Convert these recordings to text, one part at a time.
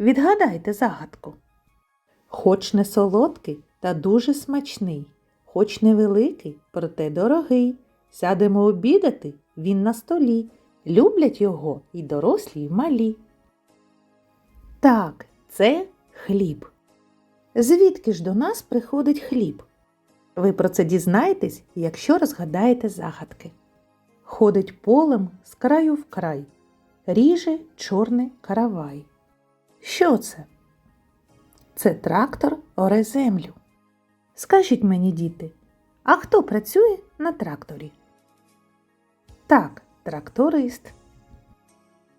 Відгадайте загадку. Хоч не солодкий та дуже смачний, хоч невеликий, проте дорогий. Сядемо обідати, він на столі. Люблять його і дорослі, і малі. Так, це хліб. Звідки ж до нас приходить хліб? Ви про це дізнаєтесь, якщо розгадаєте загадки. Ходить полем з краю в край, ріже чорний каравай. Що це? Це трактор оре землю. Скажіть мені, діти, а хто працює на тракторі? Так, тракторист.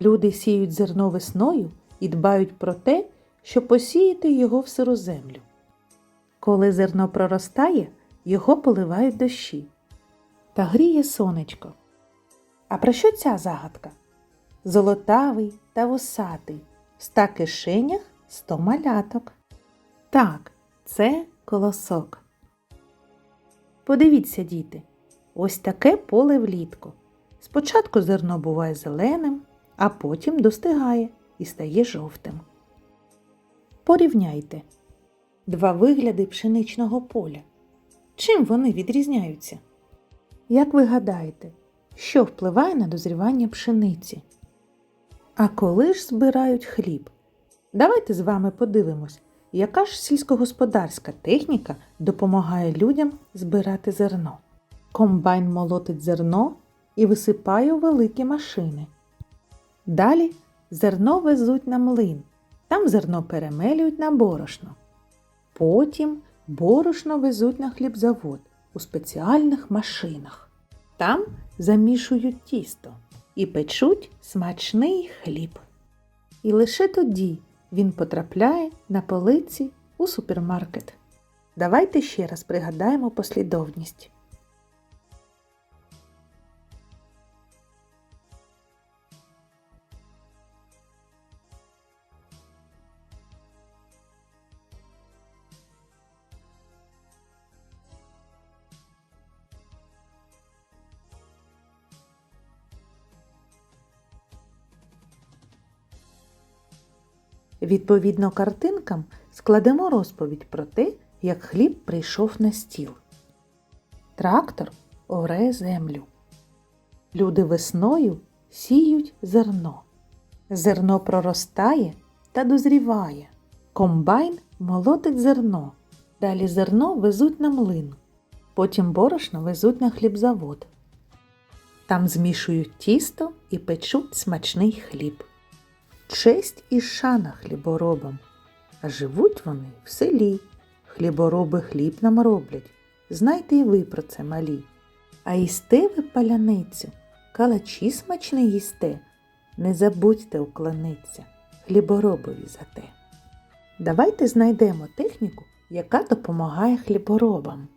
Люди сіють зерно весною і дбають про те, щоб посіяти його в сиру землю. Коли зерно проростає, його поливають дощі та гріє сонечко. А про що ця загадка? Золотавий та вусатий, в ста кишенях сто маляток. Так, це колосок. Подивіться, діти, ось таке поле влітку. Спочатку зерно буває зеленим, а потім достигає і стає жовтим. Порівняйте два вигляди пшеничного поля. Чим вони відрізняються? Як ви гадаєте, що впливає на дозрівання пшениці? А коли ж збирають хліб? Давайте з вами подивимось, яка ж сільськогосподарська техніка допомагає людям збирати зерно. Комбайн молотить зерно і висипає у великі машини. Далі зерно везуть на млин. Там зерно перемелюють на борошно. Потім борошно везуть на хлібзавод у спеціальних машинах. Там замішують тісто і печуть смачний хліб. І лише тоді він потрапляє на полиці у супермаркет. Давайте ще раз пригадаємо послідовність. Відповідно картинкам складемо розповідь про те, як хліб прийшов на стіл. Трактор оре землю. Люди весною сіють зерно. Зерно проростає та дозріває. Комбайн молотить зерно. Далі зерно везуть на млин. Потім борошно везуть на хлібзавод. Там змішують тісто і печуть смачний хліб. Честь і шана хліборобам. А живуть вони в селі. Хлібороби хліб нам роблять. Знайте і ви про це малі. А їсте ви паляницю, калачі смачні їсте. Не забудьте уклониться хліборобові за те. Давайте знайдемо техніку, яка допомагає хліборобам.